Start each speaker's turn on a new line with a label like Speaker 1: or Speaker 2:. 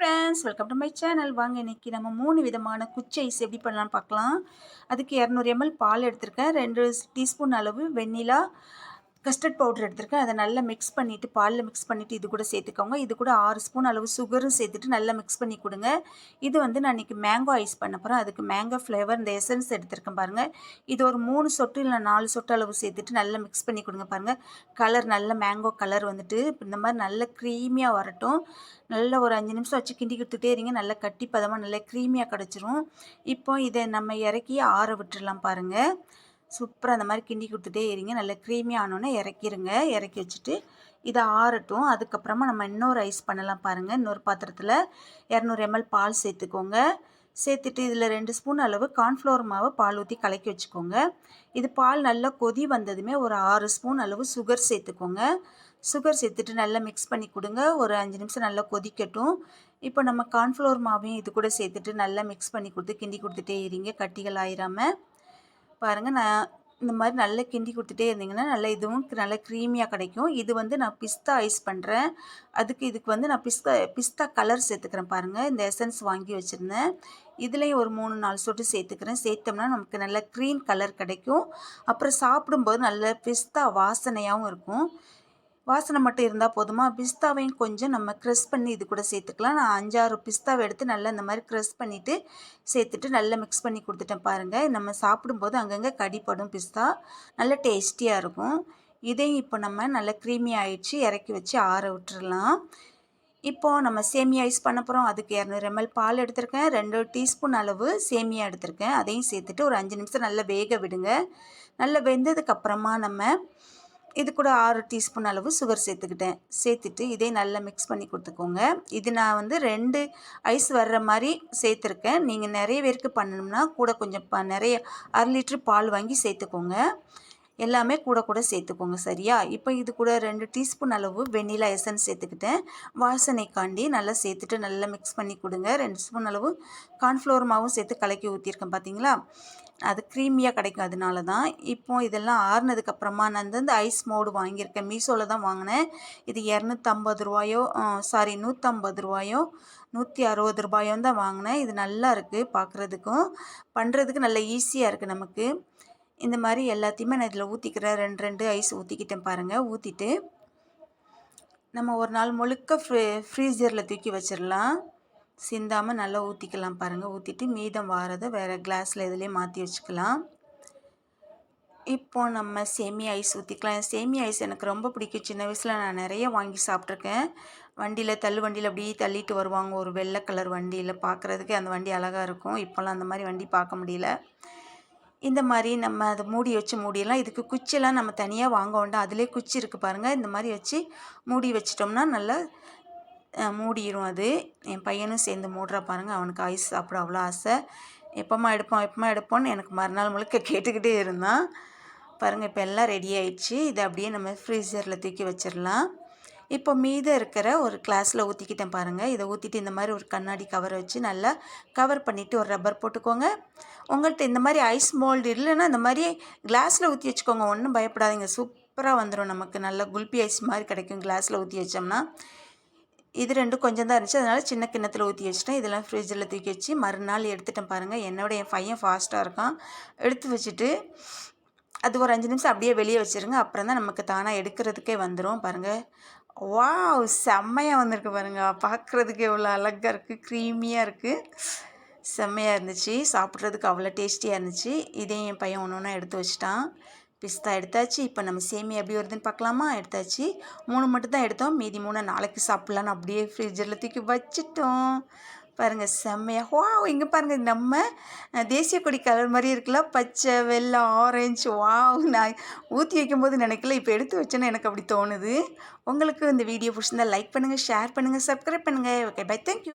Speaker 1: Friends welcome to my channel வாங்க இன்னைக்கு நம்ம மூணு விதமான குச்சி ஐஸ் எப்படி பண்ணலாம்னு பார்க்கலாம். அதுக்கு இரநூறு எம்எல் பால் எடுத்திருக்கேன். ரெண்டு டீஸ்பூன் அளவு வெண்ணிலா கஸ்டர்ட் பவுடர் எடுத்திருக்கேன். அதை நல்லா மிக்ஸ் பண்ணிவிட்டு பாலில் மிக்ஸ் பண்ணிவிட்டு இது கூட சேர்த்துக்கோங்க. இது கூட ஆறு ஸ்பூன் அளவு சுகரும் சேர்த்துட்டு நல்லா மிக்ஸ் பண்ணி கொடுங்க. இது வந்து நான் இன்றைக்கி மேங்கோ ஐஸ் பண்ண போகிறேன் அதுக்கு மேங்கோ ஃப்ளேவர் இந்த எசன்ஸ் எடுத்திருக்கேன் பாருங்கள் இது ஒரு மூணு சொட்டு இல்லை நாலு சொட்டு அளவு சேர்த்துட்டு நல்லா மிக்ஸ் பண்ணி கொடுங்க பாருங்கள் கலர் நல்ல மேங்கோ கலர் வந்துட்டு இந்த மாதிரி நல்ல க்ரீமியாக வரட்டும். நல்ல ஒரு அஞ்சு நிமிஷம் வச்சு கிண்டி கொடுத்துட்டே இருங்க. நல்லா கட்டி பதமாக நல்லா க்ரீமியாக கிடச்சிரும். இப்போ இதை நம்ம இறக்கி ஆற விட்டுடலாம் பாருங்கள் சூப்பராக அந்த மாதிரி கிண்டி கொடுத்துட்டே இருங்க. நல்லா க்ரீமி ஆனோன்னே இறக்கிருங்க. இறக்கி வச்சுட்டு இதை ஆறட்டும். அதுக்கப்புறமா நம்ம இன்னொரு ஐஸ் பண்ணலாம் பாருங்கள் இன்னொரு பாத்திரத்தில் இரநூறு எம்எல் பால் சேர்த்துக்கோங்க. சேர்த்துட்டு இதில் ரெண்டு ஸ்பூன் அளவு கார்ன்ஃப்ளவர் மாவை பால் ஊற்றி கலக்கி வச்சுக்கோங்க. இது பால் நல்லா கொதி வந்ததுமே ஒரு ஆறு ஸ்பூன் அளவு சுகர் சேர்த்துக்கோங்க. சுகர் சேர்த்துட்டு நல்லா மிக்ஸ் பண்ணி கொடுங்க. ஒரு அஞ்சு நிமிஷம் நல்லா கொதிக்கட்டும். இப்போ நம்ம கார்ன்ஃப்ளவர் மாவையும் இது கூட சேர்த்துட்டு நல்லா மிக்ஸ் பண்ணி கொடுத்து கிண்டி கொடுத்துட்டே இருங்க. கட்டிகள் ஆயிராமல் பாருங்கள் நான் இந்த மாதிரி நல்லா கிண்டி கொடுத்துட்டே இருந்தீங்கன்னா நல்லா இதுவும் நல்லா க்ரீமியாக கிடைக்கும். இது வந்து நான் பிஸ்தா ஐஸ் பண்ணுறேன் அதுக்கு இதுக்கு வந்து நான் பிஸ்தா பிஸ்தா கலர் சேர்த்துக்கிறேன் பாருங்கள் இந்த எசன்ஸ் வாங்கி வச்சுருந்தேன். இதுலேயும் ஒரு மூணு நாலு சொட்டு சேர்த்துக்கிறேன். சேர்த்தோம்னா நமக்கு நல்ல க்ரீன் கலர் கிடைக்கும். அப்புறம் சாப்பிடும்போது நல்ல பிஸ்தா வாசனையாகவும் இருக்கும். வாசனை மட்டும் இருந்தால் போதுமா? பிஸ்தாவையும் கொஞ்சம் நம்ம க்ரெஸ் பண்ணி இது கூட சேர்த்துக்கலாம். நான் அஞ்சாறு பிஸ்தாவை எடுத்து நல்லா இந்த மாதிரி க்ரெஸ் பண்ணிவிட்டு சேர்த்துட்டு நல்லா மிக்ஸ் பண்ணி கொடுத்துட்டேன் பாருங்கள் நம்ம சாப்பிடும்போது அங்கங்கே கடிப்படும் பிஸ்தா. நல்ல டேஸ்டியாக இருக்கும். இதையும் இப்போ நம்ம நல்லா க்ரீமி ஆயிடுச்சு. இறக்கி வச்சு ஆற விட்டுறலாம். இப்போது நம்ம சேமியா யூஸ் பண்ண போகிறோம் அதுக்கு இரநூறு எம்எல் பால் எடுத்திருக்கேன். ரெண்டு டீஸ்பூன் அளவு சேமியா எடுத்திருக்கேன். அதையும் சேர்த்துட்டு ஒரு அஞ்சு நிமிஷம் நல்லா வேக விடுங்க. நல்லா வெந்ததுக்கப்புறமா நம்ம இது கூட ஆறு டீஸ்பூன் அளவு சுகர் சேர்த்துக்கிட்டேன். சேர்த்துட்டு இதே நல்லா மிக்ஸ் பண்ணி கொடுத்துக்கோங்க. இது நான் வந்து ரெண்டு ஐஸ் வர்ற மாதிரி சேர்த்துருக்கேன். நீங்கள் நிறைய பேருக்கு பண்ணணும்னா கூட கொஞ்சம் ப நிறைய அரை லிட்ரு பால் வாங்கி சேர்த்துக்கோங்க. எல்லாமே கூட கூட சேர்த்துக்கோங்க சரியா? இப்போ இது கூட ரெண்டு டீஸ்பூன் அளவு வெண்ணிலா எசன்ஸ் சேர்த்துக்கிட்டேன். வாசனைக்காண்டி நல்லா சேர்த்துட்டு நல்லா மிக்ஸ் பண்ணி கொடுங்க. ரெண்டு ஸ்பூன் அளவு கார்ன்ஃப்ளவர் மாவும் சேர்த்து கலக்கி ஊற்றிருக்கேன் பார்த்தீங்களா அது க்ரீமியாக கிடைக்கும் அதனால தான். இப்போ இதெல்லாம் ஆறுனதுக்கப்புறமா நான் வந்து ஐஸ் மோடு வாங்கியிருக்கேன். மீஷோவில் தான் வாங்கினேன். இது இரநூத்தம்பது ரூபாயோ சாரி நூற்றம்பது ரூபாயோ நூற்றி அறுபது ரூபாயும் தான் வாங்கினேன். இது நல்லா இருக்குது பார்க்குறதுக்கும் பண்ணுறதுக்கு நல்லா ஈஸியாக இருக்குது நமக்கு. இந்த மாதிரி எல்லாத்தையுமே நான் இதில் ஊற்றிக்கிறேன் ரெண்டு ரெண்டு ஐஸ் ஊற்றிக்கிட்டேன் பாருங்கள் ஊற்றிட்டு நம்ம ஒரு நாள் முழுக்க ஃப்ரீ ஃப்ரீசரில் தூக்கி வச்சிடலாம் சிந்தாமல் நல்லா ஊற்றிக்கலாம் பாருங்கள் ஊற்றிட்டு மீதம் வாரதை வேறு கிளாஸில் இதிலே மாற்றி வச்சுக்கலாம். இப்போ நம்ம சேமி ஐஸ் ஊற்றிக்கலாம் சேமி ஐஸ் எனக்கு ரொம்ப பிடிக்கும். சின்ன வயசில் நான் நிறைய வாங்கி சாப்பிட்ருக்கேன். வண்டியில் தள்ளு வண்டியில் அப்படியே தள்ளிட்டு வருவாங்க. ஒரு வெள்ளை கலர் வண்டியில் பார்க்குறதுக்கு அந்த வண்டி அழகாக இருக்கும். இப்போல்லாம் அந்த மாதிரி வண்டி பார்க்க முடியல. இந்த மாதிரி நம்ம அதை மூடி வச்சு மூடியெல்லாம் இதுக்கு குச்சியெல்லாம் நம்ம தனியாக வாங்க வேண்டாம். அதிலே குச்சி இருக்குது பாருங்கள் இந்த மாதிரி வச்சு மூடி வச்சிட்டோம்னா நல்லா மூடிடும் அது. என் பையனும் சேர்ந்து மூடுறா பாருங்கள் அவனுக்கு ஐஸ் சாப்பிட அவ்வளோ ஆசை. எப்போம்மா எடுப்போம் எப்போம்மா எடுப்போம்னு எனக்கு மறுநாள் முழுக்க கேட்டுக்கிட்டே இருந்தான். பாருங்கள் இப்போ எல்லாம் ரெடி ஆயிடுச்சு. இதை அப்படியே நம்ம ஃப்ரீசரில் தூக்கி வச்சிடலாம். இப்போ மீதம் இருக்கிற ஒரு கிளாஸில் ஊற்றிக்கிட்டேன் பாருங்கள் இதை ஊற்றிட்டு இந்த மாதிரி ஒரு கண்ணாடி கவர் வச்சு நல்லா கவர் பண்ணிவிட்டு ஒரு ரப்பர் போட்டுக்கோங்க. உங்கள்கிட்ட இந்த மாதிரி ஐஸ் மோல்டு இல்லைன்னா இந்த மாதிரி கிளாஸில் ஊற்றி வச்சுக்கோங்க. ஒன்றும் பயப்படாதீங்க. சூப்பராக வந்துடும் நமக்கு. நல்லா குல்பி ஐஸ் மாதிரி கிடைக்கும் கிளாஸில் ஊற்றி வச்சோம்னா. இது ரெண்டும் கொஞ்சம் தான் இருந்துச்சு. அதனால் சின்ன கிண்ணத்தில் ஊற்றி வச்சுட்டேன். இதெல்லாம் ஃப்ரிட்ஜில் தூக்கி வச்சு மறுநாள் எடுத்துட்டேன் பாருங்கள் என்னோட என் பையன் ஃபாஸ்ட்டாக இருக்கான். எடுத்து வச்சுட்டு அது ஒரு அஞ்சு நிமிஷம் அப்படியே வெளியே வச்சுருங்க. அப்புறம் தான் நமக்கு தானாக எடுக்கிறதுக்கே வந்துடும் பாருங்கள் வாவ்! செம்மையாக வந்திருக்கு பாருங்கள் பார்க்குறதுக்கு எவ்வளோ அழகாக இருக்குது க்ரீமியாக இருக்குது செம்மையாக இருந்துச்சு. சாப்பிட்றதுக்கு அவ்வளோ டேஸ்டியாக இருந்துச்சு. இதையும் என் பையன் ஒன்று ஒன்றா எடுத்து வச்சிட்டான். பிஸ்தா எடுத்தாச்சு. இப்போ நம்ம சேமி எப்படி வருதுன்னு பார்க்கலாமா? எடுத்தாச்சு. மூணு மட்டும் தான் எடுத்தோம். மீதி மூணு நாளைக்கு சாப்பிட்லான்னு அப்படியே ஃப்ரிட்ஜில் தூக்கி வச்சிட்டோம். பாருங்கள் செம்மையாக வா இங்கே பாருங்கள் நம்ம தேசிய கொடி கலர் மாதிரி இருக்குல்ல பச்சை வெள்ளை ஆரஞ்சு வா நான் ஊற்றி வைக்கும்போது நினைக்கல இப்போ எடுத்து வச்சேன்னா எனக்கு அப்படி தோணுது. உங்களுக்கு இந்த வீடியோ பிடிச்சிருந்தா லைக் பண்ணுங்கள் ஷேர் பண்ணுங்கள் சப்ஸ்கிரைப் பண்ணுங்கள் ஓகே பை தேங்க்யூ